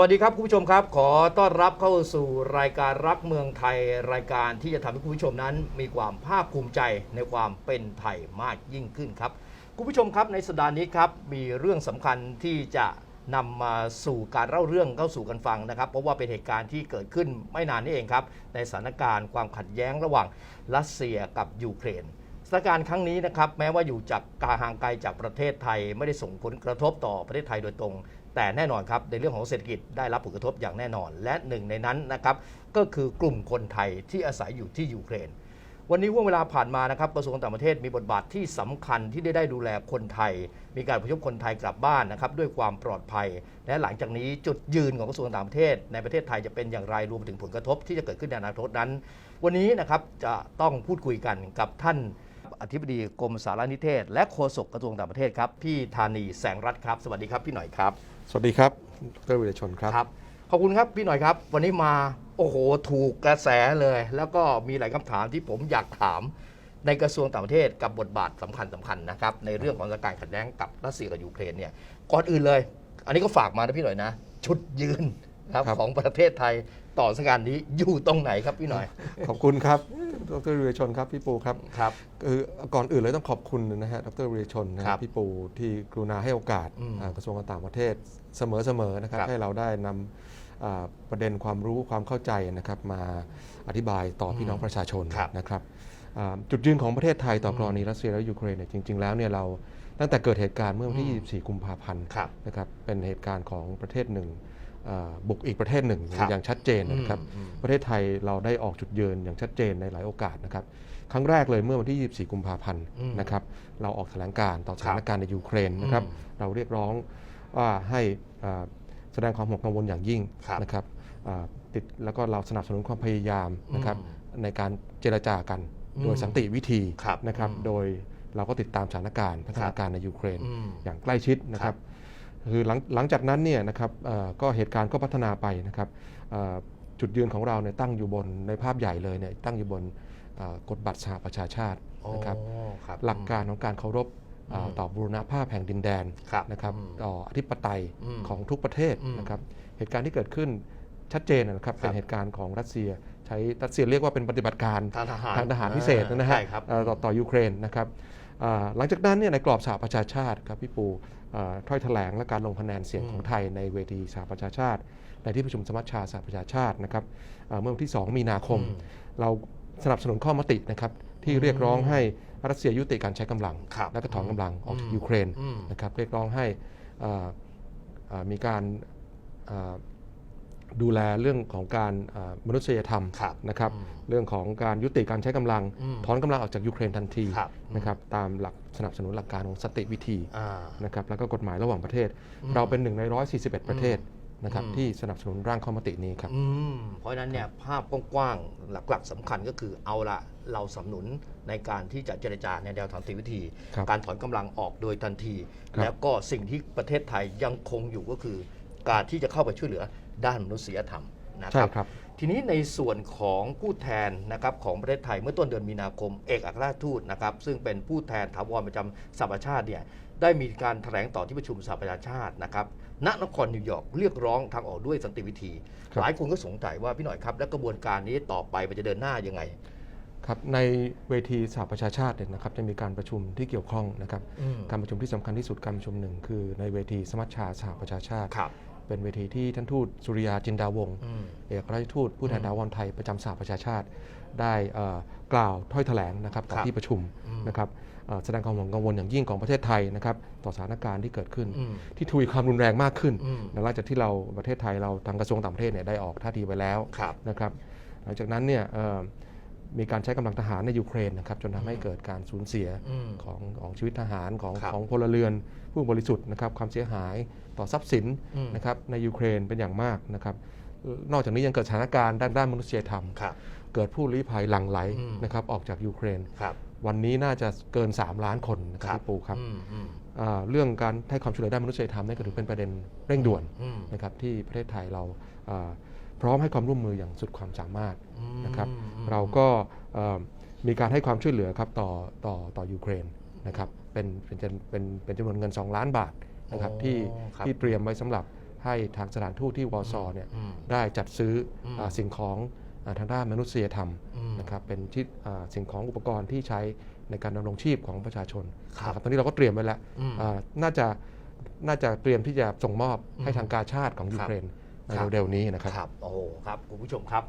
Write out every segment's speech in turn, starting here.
สวัสดีครับคุณผู้ชมครับ ขอต้อนรับเข้าสู่รายการรักเมืองไทยรายการที่จะทำให้คุณผู้ชมนั้น มีความภาคภูมิใจในความเป็นไทยมากยิ่งขึ้นครับคุณผู้ชมครับในสัปดาห์นี้ครับมีเรื่องสำคัญที่จะนำมาสู่การเล่าเรื่องเข้าสู่กันฟังนะครับ เพราะว่าเป็นเหตุการณ์ที่เกิดขึ้นไม่นานนี้เองครับ ในสถานการณ์ความขัดแย้งระหว่างรัสเซียกับยูเครนสถานการณ์ครั้งนี้นะครับแม้ว่าอยู่จากกาห่างไกลจากประเทศไทย ไม่ได้ส่งผลกระทบต่อประเทศไทยโดยตรง แต่แน่นอนครับในเรื่องของเศรษฐกิจได้รับผลกระทบอย่างแน่นอน และหนึ่งในนั้นนะครับก็คือกลุ่มคนไทยที่อาศัยอยู่ที่ยูเครน วันนี้ว่วงเวลาผ่านมานะครับกระทรวงต่างประเทศมีบทบาทที่สำคัญที่ได้ได้ดูแลคนไทย มีการพยพคนไทยกลับบ้านนะครับด้วยความปลอดภัย และหลังจากนี้จุดยืนของกระทรวงต่างประเทศ ในประเทศไทยจะเป็นอย่างไรรวมถึงผลกระทบที่จะเกิดขึ้นในอนาคตนั้น วันนี้นะครับจะต้องพูดคุยกันกับท่านอธิบดีกรมสารนิเทศ และโฆษกกระทรวงต่างประเทศครับ พี่ธานีแสงรัตน์ครับ สวัสดีครับ พี่หน่อยครับ สวัสดีครับดรวิรชนครับ ครับ ขอบคุณครับพี่หน่อยครับ วันนี้มาโอ้โหถูกกระแสเลย แล้วก็มีหลายคำถามที่ผมอยากถามในกระทรวงต่างประเทศกับบทบาทสำคัญสำคัญนะครับ ในเรื่องของสถานการณ์ขัดแย้งกับรัสเซียกับยูเครนเนี่ยก่อนอื่นเลย อันนี้ก็ฝากมานะพี่หน่อยนะ ชุดยืนครับครับ ของประเทศไทย ต่อสถานการณ์นี้อยู่ตรงไหนครับพี่หน่อย ขอบคุณครับดรวิรชนครับพี่ปูครับครับคือก่อนอื่นเลยต้องขอบคุณนะฮะดรวิรชนนะคครัรับบพี่ปูที่กรุณาให้โอกาสอืมอ่ากระทรวงการต่างประเทศเสมอๆนะครับครับให้เราได้นำอ่าประเด็นความรู้ความเข้าใจนะครับมาอธิบายต่อพี่น้องประชาชนครับนะครับอ่าจุดยืนของประเทศไทยต่อกรณีรัสเซียและยูเครนเนี่ยจริง ๆ แล้วเนี่ยเราตั้งแต่เกิดเหตุการณ์เมื่อวันที่ 24 กุมภาพันธ์ครับนะครับเป็นเหตุการณ์ของประเทศหนึ่งอ่า บุกอีกประเทศหนึ่งครับอย่างชัดเจนนะครับอืมอืมประเทศไทยเราได้ออกจุดยืนอย่างชัดเจนในหลายโอกาสนะครับครั้งแรกเลยเมื่อวันที่ 24 กุมภาพันธ์อืมนะครับเราออกแถลงการณ์ต่อสถานการณ์ในยูเครนนะครับอืมเราเรียกร้องว่าให้อ่าแสดงความห่วงกังวลอย่างยิ่งครับนะครับอ่าติดแล้วก็เราสนับสนุนความพยายามนะครับอืมในการเจรจากันอืมโดยสันติวิธีครับนะครับอืมโดยเราก็ติดตามสถานการณ์พัฒนาการในยูเครนอืมอย่างใกล้ชิดนะครับ คือหลังหลังจากนั้นเนี่ยนะครับเอ่อก็เหตุการณ์ก็พัฒนาไปนะครับเอ่อจุดยืนของเราเนี่ยตั้งอยู่บนในภาพใหญ่เลยเนี่ยตั้งอยู่บนเอ่อกฎบัตรสหประชาชาตินะครับอ๋อครับหลักการของการเคารพเอ่ออืมต่อบูรณภาพแห่งดินแดนครับนะครับอืมต่ออธิปไตยอืมของทุกประเทศอืมนะครับเหตุการณ์ที่เกิดขึ้นชัดเจนนะครับครับเป็นเหตุการณ์ของรัสเซีย ใช้รัสเซียเรียกว่าเป็นปฏิบัติการทางทหารทางทหารพิเศษนะฮะใช่ครับเอ่อต่อต่อยูเครนนะครับอ่า หลังจากนั้นเนี่ยในกรอบสหประชาชาติครับพี่ปูเอ่อถ้อยแถลงและการลงคะแนนเสียงอืมของไทยในเวทีสหประชาชาติ ในที่ประชุมสมัชชาสหประชาชาตินะครับเอ่อเมื่อวันที่ 2 มีนาคมอืมเราสนับสนุนข้อมตินะครับที่เรียกร้องให้รัสเซียยุติการใช้กำลังครับและก็ถอนกำลังออกจากอืมยูเครนอืมนะครับเรียกร้องให้เอ่อเอ่อมีการเอ่อ ดูแลเรื่องของการเอ่อมนุษยธรรมครับนะครับอืมเรื่องของการยุติการใช้กำลังอืมถอนกำลังออกจากยูเครนทันทีครับนะครับตามหลักสนับสนุนหลักการของสนติวิธีอ่านะครับแล้วก็กฎหมายระหว่างประเทศอืมเราเป็นหนึ่งใน 141 ประเทศนะครับอืมที่สนับสนุนร่างข้อมตินี้ครับอืมเพราะฉะนั้นเนี่ยภาพกว้างๆหลักๆสำคัญก็คือเอาละเราสนับสนุนในการที่จะเจรจาในแนวทางสันติวิธีครับการถอนกำลังออกโดยทันทีครับแล้วก็สิ่งที่ประเทศไทยยังคงอยู่ก็คือ การที่จะเข้าไปช่วยเหลือ ด้านมนุษยธรรมนะคใช่รับครับทีนี้ในส่วนของผู้แทนนะครับของประเทศไทยเมื่อต้นเดือนมีนาคมเอกอัครราชทูตนะครับซึ่งเป็นผู้แทนถาวรประจำสหประชาชาติเนี่ยได้มีการแถลงต่อที่ประชุมสหประชาชาตินะครับณนครนิวยอร์กเรียกร้องทางออกด้วยสันติวิธีครับหลายคนก็สงสัยว่าพี่หน่อยครับ และกระบวนการนี้ต่อไปมันจะเดินหน้ายังไงครับในเวทีสหประชาชาติเนี่ยนะครับจะมีการประชุมที่เกี่ยวข้องนะครับอืมการประชุมที่สำคัญที่สุดการประชุมหนึ่งคือในเวทีสมัชชาสหประชาชาติครับ เป็นเวทีที่ท่านทูตสุริยาจินดาวงศ์อืมเอกอัครราชทูตผู้แทอืนมดาวอนไทยประจำสหประชาชาติ ได้เอ่อกล่าวถ้อยแถลงนะครับต่อครับที่ประชุมอืมนะครับเอ่อแสดงความห่วงกังวลอย่างยิ่งของประเทศไทยนะครับต่อสถานการณ์ที่เกิดขึ้นอืมที่ทวีความรุนแรงมากขึ้นอืมหลังจากที่เราประเทศไทยเราทางกระทรวงต่างประเทศเนี่ยได้ออกท่าทีไปแล้วครับนะครับ หลังจากนั้นเนี่ยเอ่อ มีการใช้กำลังทหารในยูเครนนะครับจนทำให้เกิดการสูญเสียอืมของของชีวิตทหารของครับของพลเรือน ผู้บริสุทธิ์นะครับความเสียหายต่อทรัพย์สินอืมนะครับในยูเครนเป็นอย่างมากนะครับนอกจากนี้ยังเกิดสถานการณ์ด้านด้านมนุษยธรรมครับเกิดผู้ลี้ภัยหลั่งไหลอืมนะครับออกจากยูเครนครับวันนี้น่าจะเกิน 3 ล้านคนนะครับพี่ปูครับอืมอืมอ่าเรื่องการให้ความช่วยเหลือด้านมนุษยธรรมนี่ก็ถือเป็นประเด็นเร่งด่วนอืมนะครับที่ประเทศไทยเราอ่า พร้อมให้ความร่วมมืออย่างสุดความสามารถอืมนะครับอืมเราก็เอ่อมีการให้ความช่วยเหลือครับต่อต่อต่อยูเครนนะครับเป็นเป็นจำเป็นเป็นจำนวนเงิน 2 ล้านบาทนะครับอ๋อที่ครับที่เตรียมไว้สำหรับให้ทางสถานทูตที่วอร์ซอเนี่ยอืมได้จัดซื้ออมอ่าสิ่งของอาทางด้านมนุษยธรรมอืมนะครับเป็นที่อ่าสิ่งของอุปกรณ์ที่ใช้ในการดำรงชีพของประชาชนครับนะตอนนี้เราก็เตรียมไว้แล้วอืมอ่าน่าจะน่าจะเตรียมที่จะส่งมอบอืมให้ทางการชาติของยูเครน ในครับเร็วๆนี้นะครับครับโอ้โหครับคุณผู้ชมครับ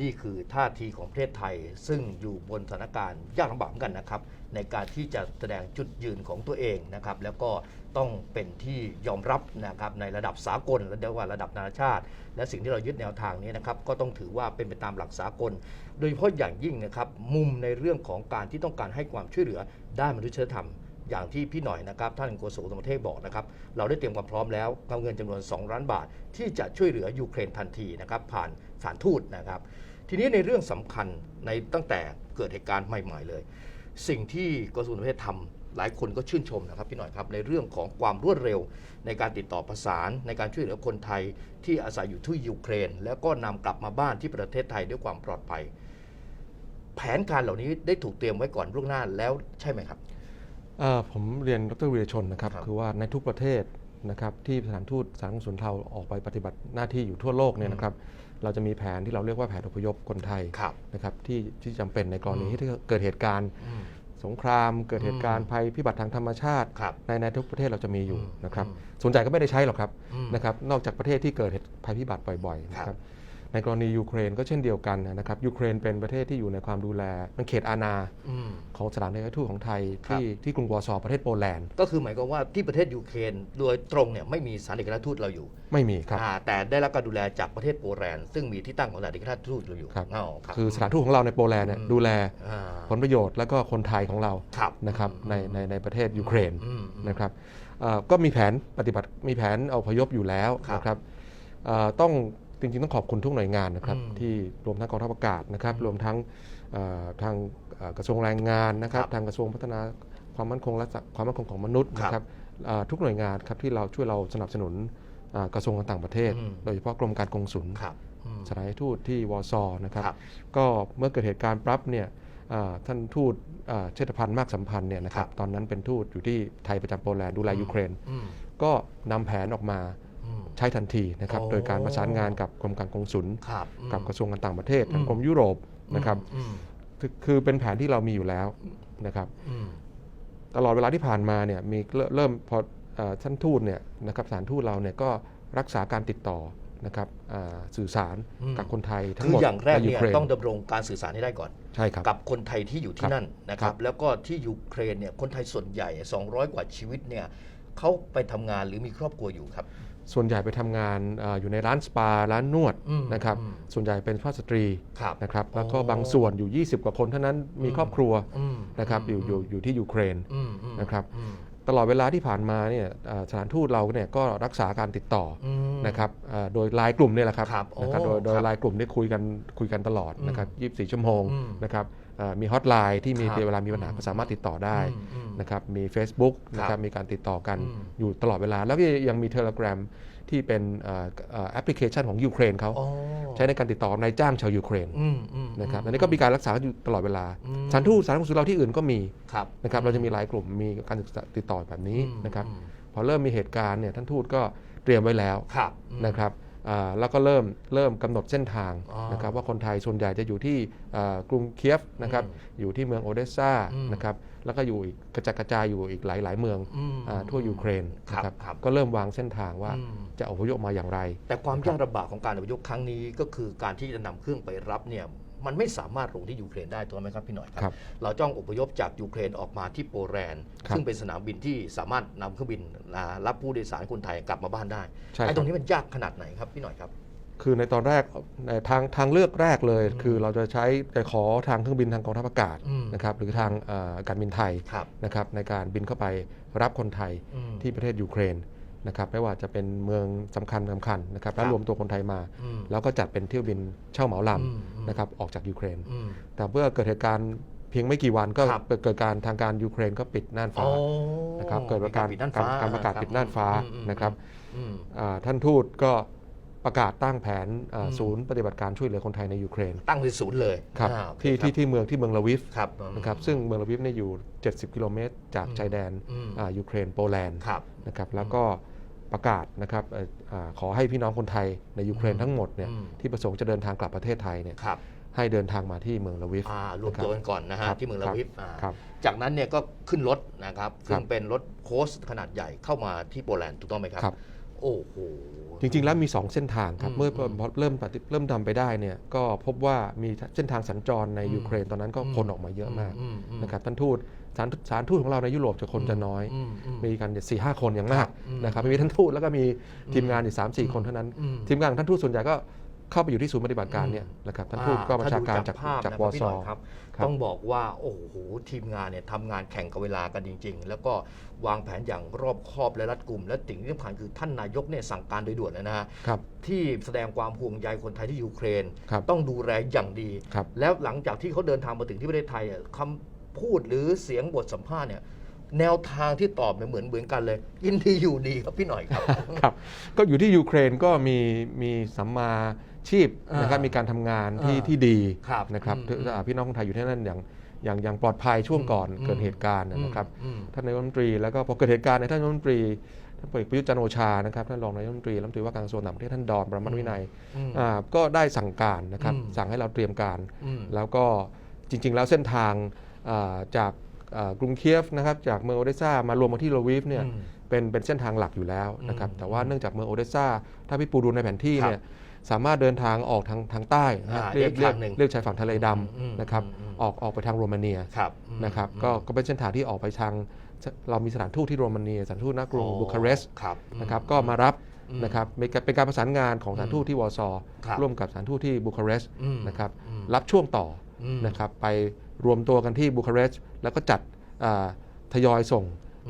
นี่คือท่าทีของประเทศไทย ซึ่งอยู่บนสถานการณ์ยากลำบากเหมือนกันนะครับ ในการที่จะแสดงจุดยืนของตัวเองนะครับ แล้วก็ต้องเป็นที่ยอมรับนะครับในระดับสากลและเรียกว่าระดับนานาชาติ และสิ่งที่เรายึดแนวทางนี้นะครับ ก็ต้องถือว่าเป็นไปตามหลักสากล โดยเฉพาะอย่างยิ่งนะครับมุมในเรื่องของการที่ต้องการให้ความช่วยเหลือด้านมนุษยธรรม อย่างที่พี่หน่อยนะครับท่านโฆษกต่างประเทศบอกนะครับเราได้เตรียมความพร้อมแล้วกับเงินจำนวน 2 ล้านบาท ที่จะช่วยเหลือยูเครนทันทีนะครับผ่านสารทูตนะครับ ทีนี้ในเรื่องสำคัญในตั้งแต่เกิดเหตุการณ์ใหม่ ๆ เลย สิ่งที่กระทรวงต่างประเทศทำหลายคนก็ชื่นชมนะครับพี่หน่อยครับในเรื่องของความรวดเร็ว ในการติดต่อประสาน ในการช่วยเหลือคนไทยที่อาศัยอยู่ที่ยูเครน แล้วก็นำกลับมาบ้านที่ประเทศไทยด้วยความปลอดภัย แผนการเหล่านี้ได้ถูกเตรียมไว้ก่อนล่วงหน้าแล้วใช่ไหมครับ ผมเรียนดรวีรชนนะครับครับคือว่าในทุกประเทศนะครับที่สถานทูตสารกุศลเทาออกไปปฏิบัติหน้าที่อยู่ทั่วโลกเนี่ยนะครับเราจะมีแผนที่เราเรียกว่าแผนอพยพคนไทยครับนะครับที่ที่จำเป็นในกรณีอืมที่เกิดเหตุการณ์อืมสงครามเกิดเหตุการณ์ภัยพิบัติทางธรรมชาติครับในในทุกประเทศเราจะมีอยู่อืมนะครับอืมส่วนใหญ่ก็ไม่ได้ใช้หรอกครับอืมนะครับนอกจากประเทศที่เกิดเหตุภัยพิบัติบ่อยๆนะคครัรับบ ในกรณียูเครนก็เช่นเดียวกันนะครับยูเครนเป็นประเทศที่อยู่ในความดูแลมันเขตอาณาอืมของสถานเอกอัครทูตของไทยครับที่ที่กรุงวอร์ซอประเทศโปแลนด์ ก็คือหมายความว่าที่ประเทศยูเครนโดยตรงเนี่ยไม่มีสถานเอกอัครทูตเราอยู่ ไม่มีครับอ่าแต่ได้รับการดูแลจากประเทศโปแลนด์ซึ่งมีที่ตั้งของสถานเอกอัครทูตเราอยู่ครับอ๋อครับคือสถานทูตของเราในโปแลนด์เนี่ยอืมดูแลอ่าผลประโยชน์และก็คนไทยของเราครับนะครับอืมในในในประเทศยูเครนอืมอืมนะครับเอ่อก็มีแผนปฏิบัติมีแผนอพยพอยู่แล้วครับนะครับเอ่อต้อง จริงๆ ต้องขอบคุณทุกหน่วยงานนะครับอืมที่รวมทั้งกองทัพอากาศนะครับ รวมทั้งเอ่อทางเอ่อกระทรวงแรงงานนะครับครับ ทางกระทรวงพัฒนาความมั่นคงและสะความมั่นคงของมนุษย์ครับนะครับเอ่อทุกหน่วยงานครับที่เราช่วยเราสนับสนุนเอ่อกระทรวงการต่างประเทศอืมโดยเฉพาะกรมการกงสุลครับอืมสถานทูตที่วอร์ซอนะครับครับ ก็เมื่อเกิดเหตุการณ์ปั๊บเนี่ยอ่าท่านทูตอ่าเชษฐพันธ์มากสัมพันธ์เนี่ยนะครับครับตอนนั้นเป็นทูตอยู่ที่ไทยประจำโปแลนด์ดูแลยูเครนอืมก็นำแผนออกมาอืม ใช้ทันทีนะครับโอ้โดยการประสานงานกับกรมการกงสุลครับอืมกับกระทรวงการต่างประเทศอืมทางกรมยุโรปนะครับอืมคือคือเป็นแผนที่เรามีอยู่แล้วนะครับอืมตลอดเวลาที่ผ่านมาเนี่ยมีเริ่มเริ่มพอเอ่อท่านทูตเนี่ยนะครับสถารทูตเราเนี่ยก็รักษาการติดต่อนะครับอ่าสื่อสารอืมกับคนไทยทั้งคือหมดอย่างแรกในยูเนี่ยเครนต้องดำรงการสื่อสารให้ได้ก่อนใช่ครับกับคนไทยที่อยู่คที่รับนั่นนะคครัรับบแล้วก็ที่ยูเครนเนี่ยคนไทยส่วนใหญ่ 200 กว่าชีวิตเนี่ยเขาไปทำงานหรือมีครอบครัวอยู่ครับ ส่วนใหญ่ไปทำงานอาอยู่ในร้านสปา ร้านนวดอืมนะครับอืมส่วนใหญ่เป็นสุภาพสตรีครับนะครับ แล้วก็อ๋อบางส่วนอยู่ 20 กว่าคนเท่านั้นมีอืมครอบครัวอืมนะครับอยู่อยู่อยู่ที่ยูเครนอืมอืมนะครับอืมตลอดเวลาที่ผ่านมาเนี่ยอ่าสถานทูตเราเนี่ยก็รักษาการติดต่อออืมนะครับอ่าโดยไลน์กลุ่มเนี่ยแหละครับครับนะครับโอ้โดยโดยครับไลน์กลุ่มได้คุยกันคุยกันตลอดนะครับ 24 ชั่วโมงอืมนะครับอ่า มีฮอตไลน์ที่มีครับเวลามีปัญหาก็สามารถติดต่อได้อืมอืมนะครับมี Facebook ครับนะครับมีการติดต่อกันอืมอยู่ตลอดเวลา แล้วก็ยังมี Telegram ที่เป็นเอ่อเอ่อแอปพลิเคชันของยูเครนเขาอ๋อใช้ในการติดต่อนายจ้างชาวยูเครนอืมอืมนะครับมอันนี้ก็มีการรักษาอยู่ตลอดเวลาอืมสถานทูตสถานกงสุลเราที่อื่นก็มีครับนะครับเราจะมีหลายกลุ่มมีการติดต่อแบบนี้อืมนะครับอืมพอเริ่มมีเหตุการณ์เนี่ยท่านทูตก็เตรียมไว้แล้วครับอืมนะครับอ่า แล้วก็เริ่มเริ่มกำหนดเส้นทางอ๋อนะครับว่าคนไทยส่วนใหญ่จะอยู่ที่อ่ากรุงเคียฟนะครับอืมอยู่ที่เมืองโอเดสซาอืมนะครับแล้วก็อยู่อีกกระจัดกระจายอยู่อีกหลายหลายๆเมืองอืมอ่าทั่วยูเครนครับนะครับครับก็เริ่มวางเส้นทางว่าอืมจะอพยพมาอย่างไร แต่ความยากลำบากของการอพยพครั้งนี้ก็คือการที่จะนำเครื่องไปรับเนี่ย มันไม่สามารถลงที่ยูเครนได้ถูกไหมครับพี่หน่อยคครัรับ เราจ้องอพยพจากยูเครนออกมาที่โปแลนด์ครับซึ่งเป็นสนามบินที่สามารถนำเครื่องบินอ่ารับผู้โดยสารคนไทยกลับมาบ้านได้ใช่คไอ้รับตรงนี้มันยากขนาดไหนครับพี่หน่อยครับคือในตอนแรกในทางทางเลือกแรกเลย คือเราจะใช้จะขอทางเครื่องบินทางกองทัพอากาศอืมนะครับหรือทางเอ่อการบินไทยครับนะครับในการบินเข้าไปรับคนไทยอืมที่ประเทศยูเครน นะครับไม่ว่าจะเป็นเมืองสำคัญสำคัญนะครับแล้วครับรวมตัวคนไทยมาอืมแล้วก็จัดเป็นเที่ยวบินเช่าเหมาลอืมอืมำนะครับออกจากยูเครนอืมแต่เมื่อเกิดเหตุการณ์เพียงไม่กี่วันก็ครับเกิดการทางการยูเครนก็ปิดน่านฟ้าอ๋อนะครับเกิดการปิดน่านฟ้าการประกาศคบปิดน่านฟ้าอืมอืมนะครับอืมอ่าท่านทูตก็ประกาศตั้งแผนอ่าอืมศูนย์ปฏิบัติการช่วยเหลือคนไทยในยูเครน ตั้งเป็นศูนย์เลยครับอ่าโอเคที่ครับที่ที่เมืองที่เมืองลาวิฟครับนะครับซึ่งเมืองลาวิฟเนี่ยอยู่ 70 กิโลเมตรจากอืมชายแดนอืมอ่ายูเครนโปแลนด์ครับนะครับแล้วก็ ประกาศนะครับเอ่ออาขอให้พี่น้องคนไทยในยูเครนอืมทั้งหมดเนี่ยอืมที่ประสงค์จะเดินทางกลับประเทศไทยเนี่ยครับให้เดินทางมาที่เมืองลาวิฟอ่ารวมตัวกันก่อนนะฮะครับที่เมืองลาวิฟอ่าครับจากนั้นเนี่ยก็ขึ้นรถนะครับซึ่ครังบเป็นรถโคสขนาดใหญ่เข้ามาที่โปแลนด์ถูกต้องไหมครับครับโอ้โหจริง ๆ แล้วมี 2 เส้นทางครับอืมเมื่ออืมพอเริ่มปฏิเริ่มทำไปได้เนี่ยก็พบว่ามีเส้นทางสัญจรในอืมยูเครนตอนนั้นก็คนออกมาเยอะมากอือืมนะครับท่านทูต สารสารทูตของเราในยุโรปจะคนจะน้อยมอืมมีกันสี่ห้าคนอย่างมากครับอืมนะครับมีท่านทูตแล้วก็มีทีมงานอืมอีกสามสี่คนเท่านั้นอืมทีมงานของท่านทูตส่วนใหญ่ก็เข้าไปอยู่ที่ศูนย์ปฏิบัติการเนี่ยนะครับท่านทูตก็บัญชาการจากถ้ดูภพจากนะวคอรับพี่ซหอน่อยครับครับต้องบอกว่าโอ้โหทีมงานเนี่ยทำงานแข่งกับเวลากันจริง ๆ แล้วก็วางแผนอย่างรอบคอบและรัดกุม และสิ่งที่สำคัญคือท่านนายกเนี่ยสั่งการโดยด่วนเลยนะฮะครับที่แสดงความห่วงใยคนไทยที่ยูเครนครับต้องดูแลอย่างดีครับแล้วหลังจากที่เขาเดินทางมาถึงที่ประเทศไทยอะคำ พูดหรือเสียงบทสัมภาษณ์เนี่ยแนวทางที่ตอบเนี่ยเหมือนเหมือนกันเลย ยินดีอยู่ดีครับพี่หน่อยครับ ครับ ก็อยู่ที่ยูเครนก็มีมีสัมมาชีพนะครับอ่ามีมีการทำงานที่อ่าที่ดีครับนะครับอืมถึงอ่าพี่น้องคนไทยอยู่ที่นั่นอย่างอย่างอย่างปลอดภัยช่วงก่อนอืมเกิดเหตุการณ์นะครับอืมท่านนายกรัฐมนตรีแล้วก็พอเกิดเหตุการณ์ในยท่านนายกรัฐมนตรีท่านพลเอกประยุทธ์จันทร์โอชานะครับท่านรองนายกรัฐมนตรีรัฐมนตรีว่าการกระทรวงต่างประเทศท่านดอนประมาทวินัยอืมอ่าก็ได้สั่งการนะครับอืมสั่งให้เราเตรียมการอืมแล้วก็จริง ๆ แล้วเส้นทางอ่า จากอ่ากรุงเคียฟนะครับจากเมืองโอเดสซามารวมมาที่โลวิฟเนี่ยอืมเป็นเป็นเส้นทางหลักอยู่แล้วนะครับอืมแต่ว่าเนื่องจากเมืองโอเดสซาถ้าพี่ปูดูในแผนที่ครับเนี่ยสามารถเดินทางออกทางทางใต้นะครับอ่าเรียกอีกเรียกทางหนึ่งเรียกชายฝั่งทะเลดอืมำนะครับอืมออกออกไปทางโรมาเนียครับอืมนะครับอืมก็ก็เป็นเส้นทางที่ออกไปทางเรามีสถานทูตที่โรมาเนียสถานทูตณกรุงอ๋อบูคาเรสต์ครับนะครับก็มารับอืมนะครับเป็นการเป็นการประสานงานของสถานทูตที่วอร์ซอครับร่วมกับสถานทูตที่บูคาเรสต์อืมนะครับอืมรับช่วงต่ออมนะครับไป รวมตัวกันที่บูคาเรสต์แล้วก็จัดอ่าทยอยส่ง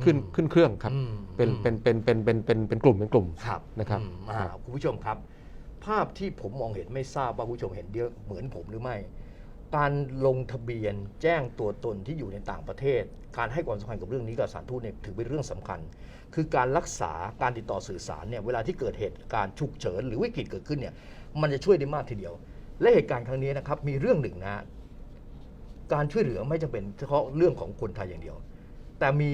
ขึ้นอืมขึ้นเครื่องครับอืมเป็นอืมเป็นเป็นเป็นเป็นเป็นเป็นกลุ่มเป็นกลุ่มครับนะครับอืมอ่าครับคุณผู้ชมครับ ภาพที่ผมมองเห็นไม่ทราบว่าคุณผู้ชมเห็นเดียวเหมือนผมหรือไม่ การลงทะเบียนแจ้งตัวตนที่อยู่ในต่างประเทศ การให้ความสำคัญกับเรื่องนี้กับสถารทูตเนี่ยถือเป็นเรื่องสำคัญ คือการรักษาการติดต่อสื่อสารเนี่ยเวลาที่เกิดเหตุการณ์ฉุกเฉินหรือวิกฤตเกิดขึ้นเนี่ยมันจะช่วยได้มากทีเดียว และเหตุการณ์ครั้งนี้นะครับมีเรื่องหนึ่งนะฮะ การช่วยเหลือไม่จำเป็นเฉพาะเรื่องของคนไทยอย่างเดียว แต่มี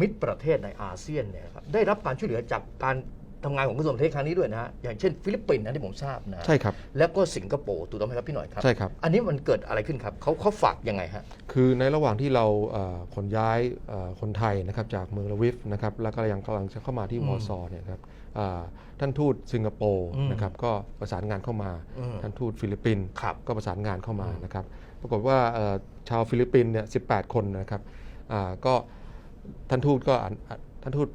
มิตรประเทศในอาเซียนเนี่ยครับได้รับการช่วยเหลือจากการทำงานของกระทรวงต่างประเทศครั้งนี้ด้วยนะฮะอย่างเช่นฟิลิปปินส์นะที่ผมทราบนะฮะใช่ครับแล้วก็สิงคโปร์ถูกต้องไหมครับพี่หน่อยครับใช่ครับอันนี้มันเกิดอะไรขึ้นครับเขาเขาฝากยังไงฮะคือในระหว่างที่เราเอ่อขนย้ายเอ่อคนไทยนะครับจากเมืองลาวิฟนะครับแล้วก็ยังกำลังจะเข้ามาที่อืมวอร์ซอเนี่ยครับอ่า ท่านทูตสิงคโปร์อืมนะครับก็ประสานงานเข้ามาอืมท่านทูตฟิลิปปินส์ครับก็ประสานงานเข้ามาอืมนะครับปรากฏว่าเอ่อชาวฟิลิปปินส์เนี่ย18คนนะครับอ่าก็ท่านทูตก็อ่านอ่าท่านทูต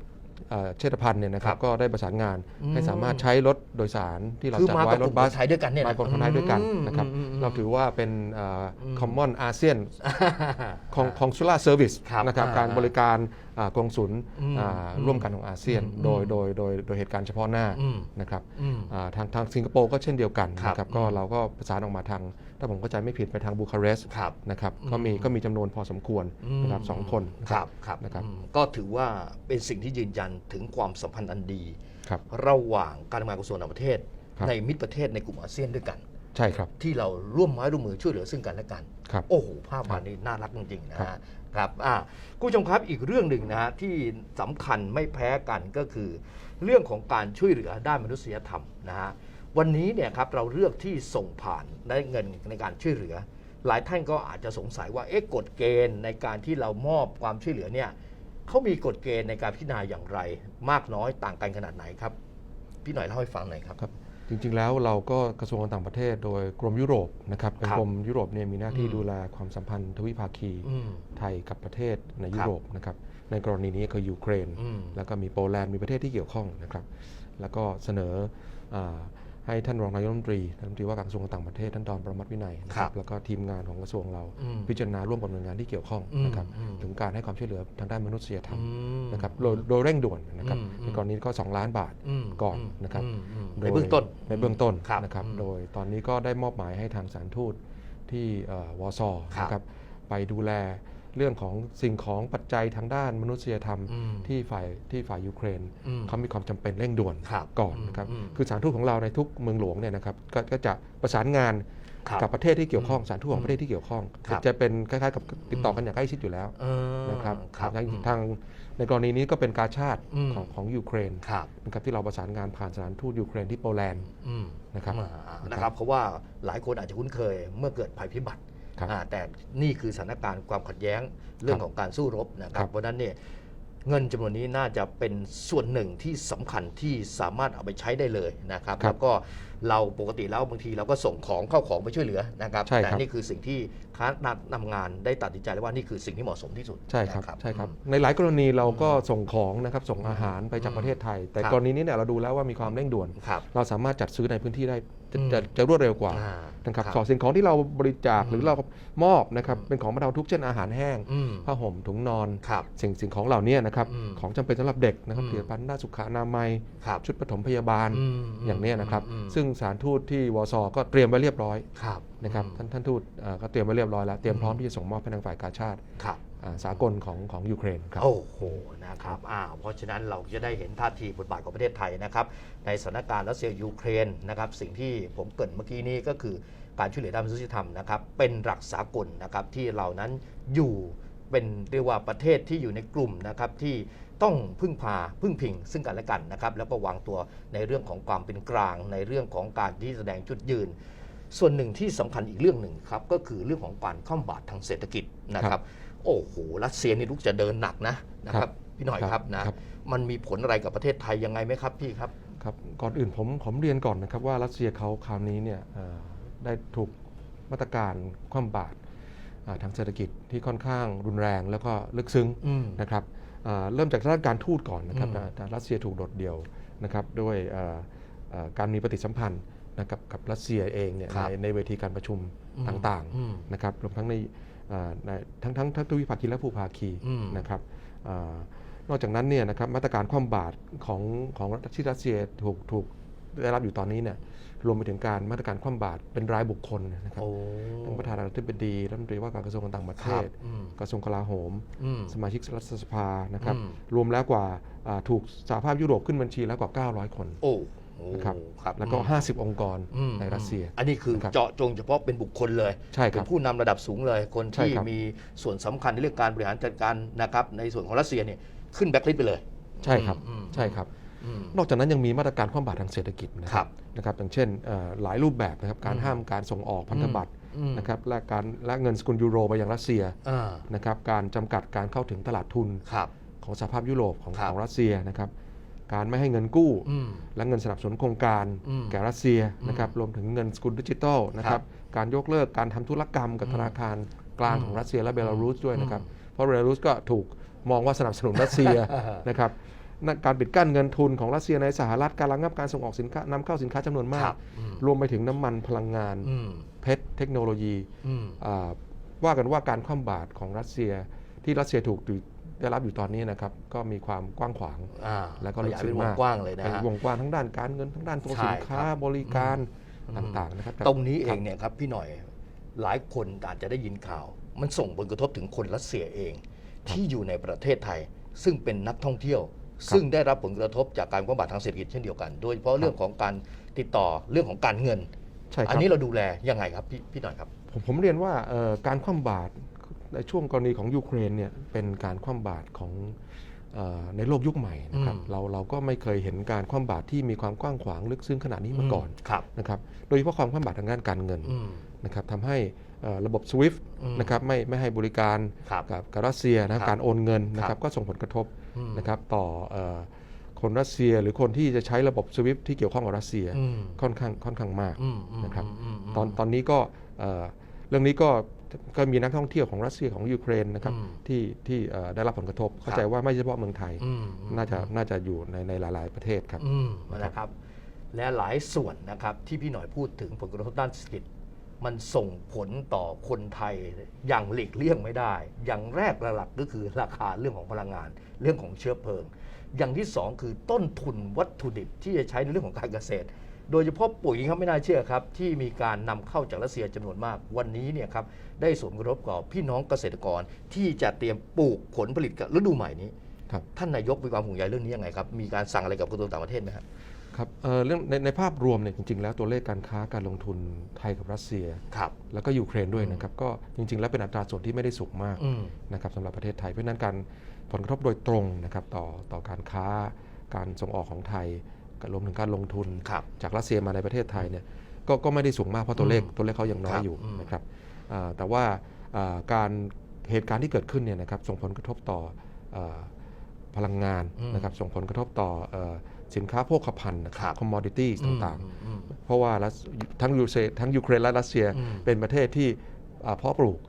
เอ่อเชษฐพันธ์เนี่ยนะครัครับบก็ได้ประสานงานอืมให้สามารถใช้รถโดยสารที่เราคือจัดมาไว้กับรกลุ่ถมบัคสนไทยด้วยกันเนี่ยมานะกับคนไทยด้วยกันอืมนะครับอืมอืมเราถือว่าเป็นเอ่ออม common ASEAN ของของสุราเซอร์วิสครับนะครับอ่าการบริการอ่ากองสุลอืมอ่าร่วมกันของอาเซียนอืมโดยโดยโดยโดยเหตุการณ์เฉพาะหน้าอืมนะครับอืมอ่าทางทางสิงคโปร์ก็เช่นเดียวกันครับนะครับก็อืมเราก็ประสานออกมาทาง ถ้าผมเข้าใจไม่ผิดไปทางบูคาเรสต์ครับ นะครับอืมก็มีก็มีจำนวนพอสมควรนะครับสองคนนะคครัรับบครับนะครับอืมก็ถือว่าเป็นสิ่งที่ยืนยันถึงความสัมพันธ์อันดี ครับ ระหว่างการทำงานกระทรวงต่างประเทศ ครับ ในมิตรประเทศในกลุ่มอาเซียนด้วยกัน ใช่ครับ ที่เราร่วมไม้ร่วมมือช่วยเหลือซึ่งกันและกัน ครับ โอ้โห ภาพวันนี้น่ารักจริงๆนะฮะครับอ่าคุณผู้ชมครับอีกเรื่องหนึ่งนะฮะที่สำคัญไม่แพ้กันก็คือ เรื่องของการช่วยเหลือด้านมนุษยธรรมนะฮะ วันนี้เนี่ยครับเราเลือกที่ส่งผ่านได้เงินในการช่วยเหลือ หลายท่านก็อาจจะสงสัยว่าเอ๊ะกฎเกณฑ์ในการที่เรามอบความช่วยเหลือเนี่ยเขามีกฎเกณฑ์ในการพิจารณาอย่างไร มากน้อยต่างกันขนาดไหนครับ พี่หน่อยเล่าให้ฟังหน่อยครับครับจริงๆแล้วเราก็กระทรวงการต่างประเทศโดยกรมยุโรปนะครับเป็นครับกรมยุโรปเนี่ยมีหน้าที่อืมดูแลความสัมพันธ์ทวิภาคีอืมไทยกับประเทศในยุครับโรปนะครับในกรณีนี้คือยูเครนอืมแล้วก็มีโปแลนด์มีประเทศที่เกี่ยวข้องนะครับ แล้วก็เสนออา ให้ท่านรองนายกรัฐมนตรีรัฐมนตรีว่าการกระทรวงการต่างประเทศท่านดอนประมัติวินัยนะคครัรับบแล้วก็ทีมงานของกระทรวงเราอืมพิจารณาร่วมกับหน่วยงานที่เกี่ยวข้องอืมนะครับอืมถึงการให้ความช่วยเหลือทางด้านมนุษยธรรมอืมนะครับโดยโดยเร่งด่วนนะครับอืมในกรณีก็ 2 ล้านบาทมก่อนนะครับอืมอืมโดในยเบื้องต้นในเบื้องต้นครับนะครับอืมโดยตอนนี้ก็ได้มอบหมายให้ทางสารทูตที่เอ่อวอซอครับนะครับไปดูแล เรื่องของสิ่งของปัจจัยทางด้านมนุษยธรรมอืมที่ฝ่ายที่ฝ่ายยูเครนอืมเขามีความจำเป็นเร่งด่วนครับก่อนอืมนะครับอืมคือสถารทูตของเราในทุกเมืองหลวงเนี่ยนะครับกก็จะประสานงานครับกับประเทศที่เกี่ยวข้องอืมสถารทูตของประเทศที่เกี่ยวข้อง ครับจะเป็นคล้ายๆกับติดต่อกันอย่างใกล้ชิดอยู่แล้วเออนะครับครับทางอืมทางในกรณีนี้ก็เป็นกาชาติอืม ของของยูเครนครับนะครับที่เราประสานงานผ่านสถานทูตยูเครนที่โปแลนด์อืมนะครับ อ่านะครับ เพราะว่าหลายคนอาจจะคุ้นเคยเมื่อเกิดภัยพิบัติ ครับอ่าแต่นี่คือสถานการณ์ความขัดแย้งเรื่องครับของการสู้รบนะคครัรับบเพราะฉะนั้นเนี่ยเงินจำนวนนี้น่าจะเป็นส่วนหนึ่งที่สำคัญที่สามารถเอาไปใช้ได้เลยนะครับครับแล้วก็ เราปกติแล้วบางทีเราก็ส่งของเข้าของไปช่วยเหลือนะครับใช่ครับ แต่นี่คือสิ่งที่คณะนำงานได้ตัดสินใจแล้วว่านี่คือสิ่งที่เหมาะสมที่สุดใช่ครับนะ ใช่ครับอืมในหลายกรณีเราก็ส่งของนะครับส่งอาหารไปจากอืมประเทศไทย แต่ครับ กรณีนี้เนี่ยเราดูแล้วว่ามีความเร่งด่วน ครับ เราสามารถจัดซื้อในพื้นที่ได้จะอืม จะจะรวดเร็วกว่าอ่า นะครับครับส่วนสิ่งของที่เราบริจาคอืม หรือเรามอบนะครับเป็นของบรรเทาทุกข์เช่นอาหารแห้งอืมผ้าห่มถุงนอน ครับ สิ่งสิ่งของเหล่านี้นะครับอืมของจำเป็นสำหรับเด็กนะครับอืม ผลิตภัณฑ์ด้านสุขอนามัย ครับชุดปฐมพยาบาลอืมอย่างเนี้ยนะครับอืมซึ่งสถารทูตที่วอซอก็เตรียมไว้เรียบร้อยครับนะครับอืมท่านท่านทูตเอ่อก็เตรียมไว้เรียบร้อยแล้วเตรียมอืมพร้อมที่จะส่งมอบให้ทางฝ่ายการชาติครับอ่าสากลของของยูเครนครับโอ้โหนะครับอ่าเพราะฉะนั้นเราจะได้เห็นท่าทีบทบาทของประเทศไทยนะครับในสถานการณ์รัสเซียยูเครนนะครับสิ่งที่ผมเกริดเมื่อกี้นี้ก็คือการช่วยเหลือด้านมนุษยธรรมนะครับเป็นหลักสากลนะครับที่เรานั้นอยู่ เป็นเรียกว่าประเทศที่อยู่ในกลุ่มนะครับที่ต้องพึ่งพาพึ่งพิงซึ่งกันและกันนะครับแล้วก็วางตัวในเรื่องของความเป็นกลาง ในเรื่องของการที่แสดงจุดยืน ส่วนหนึ่งที่สำคัญอีกเรื่องหนึ่งครับก็คือเรื่องของการคว่ำบาตรทางเศรษฐกิจนะครับ โอ้โหรัสเซียนี่ลูกจะเดินหนักนะนะคครัรับบพี่หน่อยครับครับนะครับมันมีผลอะไรกับประเทศไทยยังไงไหมครับพี่ครับครับก่อนอื่นผมผมเรียนก่อนนะครับว่ารัสเซียเขาคราวนี้เนี่ยเอ่อได้ถูกมาตรการคว่ำบาตรอ่า ทางเศรษฐกิจที่ค่อนข้างรุนแรงแล้วก็ลึกซึ้งอืมนะครับอ่าเริ่มจากด้านการทูตก่อนนะครับอืมอ่าแต่รัสเซียถูกโดดเดี่ยวนะครับด้วยเอ่อเอ่อการมีปฏิสัมพันธ์นะครับกับรัสเซียเองเนี่ยครัในบในเวทีการประชุมอืมต่างอืมๆนะครับรวมทั้งในอ่าในทั้งทั้งทั้งทวิภาคีและภูภาคีอืมนะครับอานอกจากนั้นเนี่ยนะครับมาตรการคว่ำบาตรของของที่รัสเซียถูกถูก ได้รับอยู่ตอนนี้เนี่ยรวมไปถึงการมาตรการคว่ำบาตรเป็นรายบุคคลนะครับโอ้ทั้งประธานาธิบดีรัฐมนตรีว่าการกระทรวงการต่างประเทครับศอืมกระทรวงกลาโหมอืมสมาชิกรัฐสภานะครับอืมรวมแล้วกว่าอ่าถูกสหภาพยุโรปขึ้นบัญชีแล้วกว่า 900 คนโอ้โหนะครับครับแล้วก็อืม50 องค์กรอืมในรัสเซีย อันนี้คือนะครับเจาะจงเฉพาะเป็นบุคคลเลยใช่คเป็รันบผู้นำระดับสูงเลย คนใช่ที่ครับมีส่วนสำคัญในเรื่องการบริหารจัดการนะครับในส่วนของรัสเซียเนี่ยขึ้นแบ็คลิสต์ไปเลย ใช่ครับอืมใช่ครับอืม นอกจากนั้นยังมีมาตรการคว่ำบาตรทางเศรษฐกิจนะคครัรับบนะครับอย่างเช่นเอ่อหลายรูปแบบนะครับการอืมห้ามการส่งออกพันธบัตรอืมนะครับและการและเงินสกุลยูโรไปยังรัสเซียอ่านะครับการจำกัดการเข้าถึงตลาดทุนครับของสหภาพยุโรปของครับของรัสเซียนะครับการไม่ให้เงินกู้อืมและเงินสนับสนุนโครงการอืมแก่รัสเซียอืมนะครับรวมถึงเงินสกุลดิจิทัลนะครับการยกเลิกการทำธุรกรรมกับอืมธนาคารกลางอืมของรัสเซียและเบลารุสด้วยนะครับอืมเพราะเบลารุสก็ถูกมองว่าสนับสนุนรัสเซียนะครับนั่น การปิดกั้นเงินทุนของรัสเซียในสหรัฐการระงับการส่งออกสินค้านำเข้าสินค้าจำนวนมาคกรับอืมรวมไปถึงน้ำมันพลังงานอืมเพชรเทคโนโลยีอืมอ่าว่ากันว่าการคว่ำบาตรของรัสเซียที่รัสเซียถูกอยู่ได้รับอยู่ตอนนี้นะครับก็มีความกว้างขวางอ่าแล้วก็ขลึกยายซึ้เป็นงวงมากกว้างเลยนะเป็นฮะวงกว้างทั้งด้านการเงินทั้งด้านตัวใช่สินค้าครับบริการอืมต่างๆนะครับตรงนี้เองเนี่ยครับพี่หน่อยหลายคนอาจจะได้ยินข่าว มันส่งผลกระทบถึงคนรัสเซียเอง ที่อยู่ในประเทศไทย ซึ่งเป็นนักท่องเที่ยว ซึ่งได้รับผลกระทบจากการคว่ำบาตรทางเศรษฐกิจเช่นเดียวกัน โดยเฉพาะเรื่องของการติดต่อเรื่องของการเงิน ใช่คอัรับนี้เราดูแลยังไงครับพี่พี่หน่อยครับ ผมผมเรียนว่าเอ่อการคว่ำบาตรในช่วงกรณีของยูเครนเนี่ยเป็นการคว่ำบาตรของเอ่อในโลกยุคใหม่นะครับอืม เราเราก็ไม่เคยเห็นการคว่ำบาตรที่มีความกว้างขวางลึกซึ้งขนาดนี้มาก่อนครับ นะครับโดยเฉพาะความคว่ำบาตรทางด้านการเงินอืม นะครับทำให้เอ่อระบบ SWIFT อืม นะครับไม่ไม่ให้บริการครับ กับกับรัสเซียนะครับการโอนเงินนะคครัรับบก็ส่งผลกระทบอืม นะครับต่อเอ่อคนรัสเซียหรือคนที่จะใช้ระบบ SWIFT ที่เกี่ยวข้องกับรัสเซียอืมค่อนข้างค่อนข้างมากอืมอืมนะครับอืมมตอนตอนนี้ก็เอ่อเรื่องนี้ก็ก็มีนักท่องเที่ยวของรัสเซียของยูเครนนะครับอืมที่ที่เอ่อได้รับผลกระทบ เข้าใจครับว่าไม่เฉพาะเมืองไทยอืมอืมน่าจะน่าจะอยู่ในในหลายๆประเทศครับอืมนะครับ และหลายส่วนนะครับที่พี่หน่อยพูดถึงผลกระทบด้านเศรษฐกิจ มันส่งผลต่อคนไทยอย่างหลีกเลี่ยงไม่ได้ อย่างแรกหลักๆก็คือราคาเรื่องของพลังงาน เรื่องของเชื้อเพลิง อย่างที่สองคือต้นทุนวัตถุดิบที่จะใช้ในเรื่องของการเกษตร โดยเฉพาะปุ๋ยครับไม่น่าเชื่อครับ ที่มีการนำเข้าจากรัสเซียจำนวนมาก วันนี้เนี่ยครับได้ส่งผลกระทบกับพี่น้องเกษตรกรที่จะเตรียมปลูกผลผลิตกับฤดูใหม่นี้ครับท่านนายกมีความห่วงใยเรื่องนี้ยังไงครับมีการสั่งอะไรกับกระทรวงต่างประเทศไหมครับ ครับเอ่อเรื่องในในภาพรวมเนี่ยจริง ๆ แล้วตัวเลขการค้าการลงทุนไทยกับรัสเซีย ครับ แล้วก็ยูเครนด้วยนะครับ ก็จริง ๆ แล้วเป็นอัตราส่วนที่ไม่ได้สูงมากอืม นะครับสำหรับประเทศไทย เพราะฉะนั้นการผลกระทบโดยตรงนะครับต่อต่อการค้า การส่งออกของไทยรวมถึงการลงทุน ครับ จากรัสเซียมาในประเทศไทยเนี่ยก็ก็ไม่ได้สูงมากเพราะตัวเลขอืมตัวเลขเขายังน้อคยรับอยู่อืม นะครับอ่าแต่ว่าอ่าการเหตุการณ์ที่เกิดขึ้นเนี่ยนะครับส่งผลกระทบต่ออ่าพลังงานอืมนะครับส่งผลกระทบต่อเอ่อ สินค้าโภคภัณฑ์นะคครัรับบคอมมอดิตี้ต่างอืมอืมๆเพราะว่ารัสทั้งยูเครนทั้งยูเครนและรัสเซียอืมเป็นประเทศที่อ่าเพาะปลูก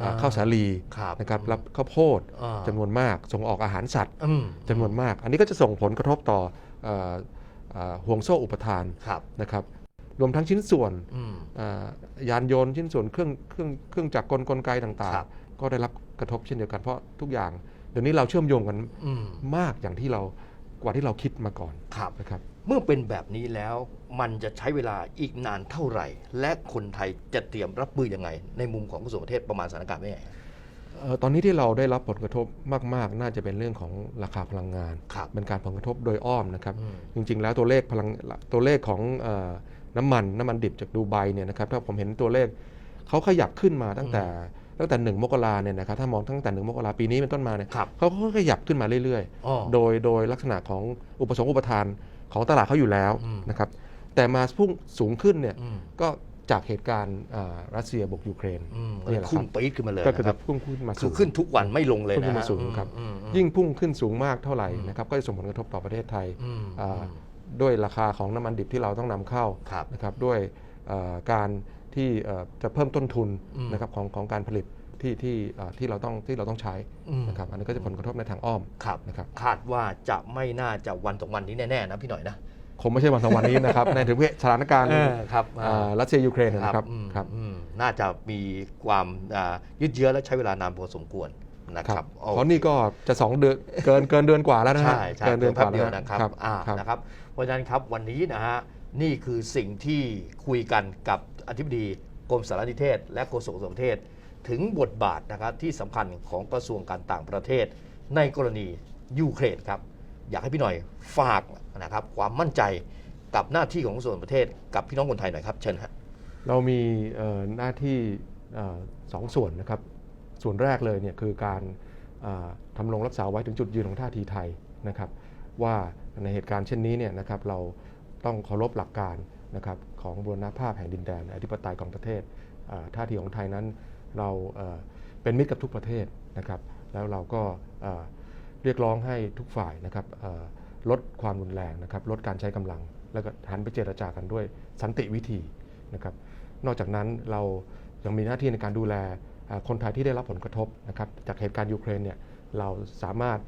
อ่าอ่าข้าวสาลีครับนะครับรับข้าวโพดอ่าจำนวนมาก ส่งออกอาหารสัตว์อืมจำนวนมาก อันนี้ก็จะส่งผลกระทบต่อเอ่อเอ่อห่วงโซ่อุปทานครับนะครับรวมทั้งชิ้นส่วนอืมอ่ายานยนต์ชิ้นส่วนเครื่องเครื่องเครื่องจักรกลกลไกต่างครับๆก็ได้รับกระทบเช่นเดียวกันเพราะทุกอย่างเดี๋ยวนี้เราเชื่อมโยงกันอืมมากอย่างที่เรา กว่าที่เราคิดมาก่อนครับ นะครับ เมื่อเป็นแบบนี้แล้วมันจะใช้เวลาอีกนานเท่าไหร่ และคนไทยจะเตรียมรับมือยังไง ในมุมของกระทรวงประเทศประมาณสถานการณ์เป็นยังไงเอ่อตอนนี้ที่เราได้รับผลกระทบมาก ๆ น่าจะเป็นเรื่องของราคาพลังงาน ครับ เป็นการผลกระทบโดยอ้อมนะครับ อืม จริง ๆ แล้วตัวเลขพลังตัวเลขของเออน้ำมันน้ำมันดิบจากดูไบเนี่ยนะครับถ้าผมเห็นตัวเลขเขาขยับขึ้นมาตั้งแต่ ตั้งแต่หนึ่งมกราเนี่ยนะครับถ้ามองตั้งแต่หนึ่งมกราปีนี้เป็นต้นมาเนี่ยครับเขาก็ขยับขึ้นมาเรื่อยอ๋อๆโดยโดยลักษณะของอุปสงค์อุปทานของตลาดเขาอยู่แล้วอืมนะครับแต่มาพุ่งสูงขึ้นเนี่ยอืมก็จากเหตุการณ์อ่ารัสเซียบุกยูเครนอืมนี่แหละคขึ้รันบปี๊ดขึ้นมาเลยก็นะคือคจะรับพุ่งขึ้นมาคืสูองขึ้นทุกวันไม่ลงเลยพุ่งนะขึ้นมาฮะสูงครับอืมอืมยิ่งพุ่งขึ้นสูงมากเท่าไหร่อืมนะครับก็จะส่งผลกระทบต่อประเทศไทยอืมอ่าอืมด้วยราคาของน้ำมันดิบที่เราต้องนำเข้าครับนะครับด้วยเอ่อ การที่เอ่อจะเพิ่มต้นทุนอืมนะครับของของการผลิตที่ที่เอ่อที่เราต้องที่เราต้องใช้อืมนะครับอันนี้ก็จะผลกระทบในทางอ้อมครับนะครับคาดว่าจะไม่น่าจะวันสองวันนี้แน่ๆนะพี่หน่อยนะคงไม่ใช่วันสองวันนี้นะครับ ในถึงสถานการณ์เออครับเอ่อรัสเซียยูเครนนะครับอืมครับอืมน่าจะมีความอ่ายืดเยื้อและใช้เวลานานพอสมควรนะคครัรับบเพราะนี่ก็จะสองเดือนเกินเกินเดือนกว่าแล้วนะฮะใช่ใช่เกินเดืเดืออนนกว่าแป๊บเดียวแล้วนะครับครับอ่าครับนะครับเพราะฉะนั้นครับวันนี้นะฮะ นี่คือสิ่งที่คุยกันกับอธิบดีกรมสารนิเทศ และโฆษกกระทรวงต่างปรเทศ ถึงบทบาทนะครับที่สำคัญของกระทรวงการต่างประเทศ ในกรณียูเครนครับ อยากให้พี่หน่อยฝากนะครับความมั่นใจกับหน้าที่ของกระทรวงประเทศ กับพี่น้องคนไทยหน่อยครับเชิญฮะเรามีหน้าที่สองส่วนนะครับ ส่วนแรกเลยเนี่ยคือการอ่าทำรงรักษาไว้ถึงจุดยืนของท่าทีไทยนะครับ ว่าในเหตุการณ์เช่นนี้เนี่ยนะครับเรา ต้องเคารพหลักการนะครับของบรณภาพแห่งดินแดนอธิปไตยของประเทศท่าทีของไทยนั้นเราเป็นมิตรกับทุกประเทศนะครับ แล้วเราก็เรียกร้องให้ทุกฝ่ายนะครับลดความรุนแรงนะครับลดการใช้กำลัง แล้วก็หันไปเจรจากันด้วยสันติวิธีนะครับนอกจากนั้นเรายังมีหน้าที่ในการดูแลคนไทยที่ได้รับผลกระทบนะครับจากเหตุการณ์ยูเครนเนี่ยเราสามารถ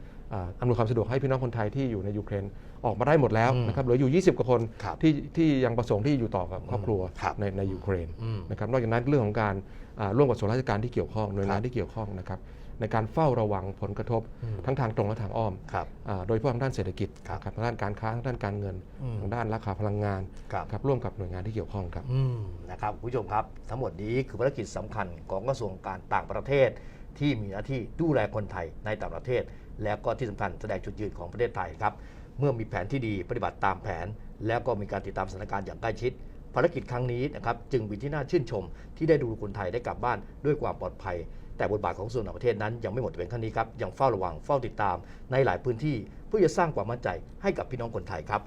อำนวยความสะดวกให้พี่น้องคนไทยที่อยู่ในยูเครน ออกมาได้หมดแล้วอืมนะครับเหลืออยู่ 20 กว่าคนครับที่ที่ยังประสงค์ที่อยู่ต่อกับครอบครัวครับในในยูเครนอืมนะครับนอกจากนั้นเรื่องของการอ่าร่วมกับส่วนราชการที่เกี่ยวข้องหน่วยงาครันบที่เกี่ยวข้องนะครับในการเฝ้าระวังผลกระทบอืมทั้งทางตรงและทางอ้อมครับอ่าโดยเฉพาะทางด้านเศรษฐกิจครับนะครับทางด้านการค้าทางด้านการเงินอืมทางด้านราคาพลังงานครับครับร่วมกับหน่วยงานที่เกี่ยวข้องครับอืมนะครับคุณผู้ชมครับ ทั้งหมดนี้คือภารกิจสำคัญของกระทรวงการต่างประเทศ ที่มีหน้าที่ดูแลคนไทยในต่างประเทศ แล้วก็ที่สำคัญแสดงจุดยืนของประเทศไทยครับ เมื่อมีแผนที่ดีปฏิบัติตามแผน แล้วก็มีการติดตามสถานการณ์อย่างใกล้ชิด ภารกิจครั้งนี้นะครับจึงเป็นที่น่าชื่นชม ที่ได้ดูคนไทยได้กลับบ้านด้วยความปลอดภัย แต่บทบาทของส่วนต่างประเทศนั้นยังไม่หมดเพียงเท่านี้ครับยังเฝ้าระวังเฝ้าติดตามในหลายพื้นที่เพื่อจะสร้างความมั่นใจให้กับพี่น้องคนไทยครับ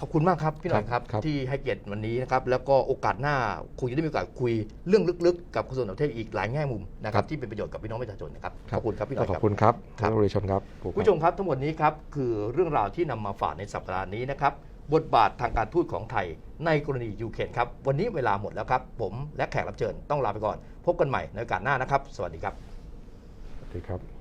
ขอบคุณมากครับพี่หน่อยครับ ครับ ที่ให้เกียรติวันนี้นะครับ แล้วก็โอกาสหน้าคงจะได้มีโอกาสคุยเรื่องลึกๆ กับกระทรวงต่างประเทศอีกหลายแง่มุมนะครับที่เป็นประโยชน์กับพี่น้องประชาชนนะครับขอบคุณครับพี่หน่อยขคอรับบคุณครับครับ ท่านผู้ชมครับ คุณผู้ชมครับทั้งหมดนี้ครับคือเรื่องราวที่นำมาฝากในสัปดาห์นี้นะครับ บทบาททางการทูตของไทยในกรณียูเครนครับ วันนี้เวลาหมดแล้วครับ ผมและแขกรับเชิญต้องลาไปก่อน พบกันใหม่ในโอกาสหน้านะครับ สวัสดีครับ สวัสดีครับ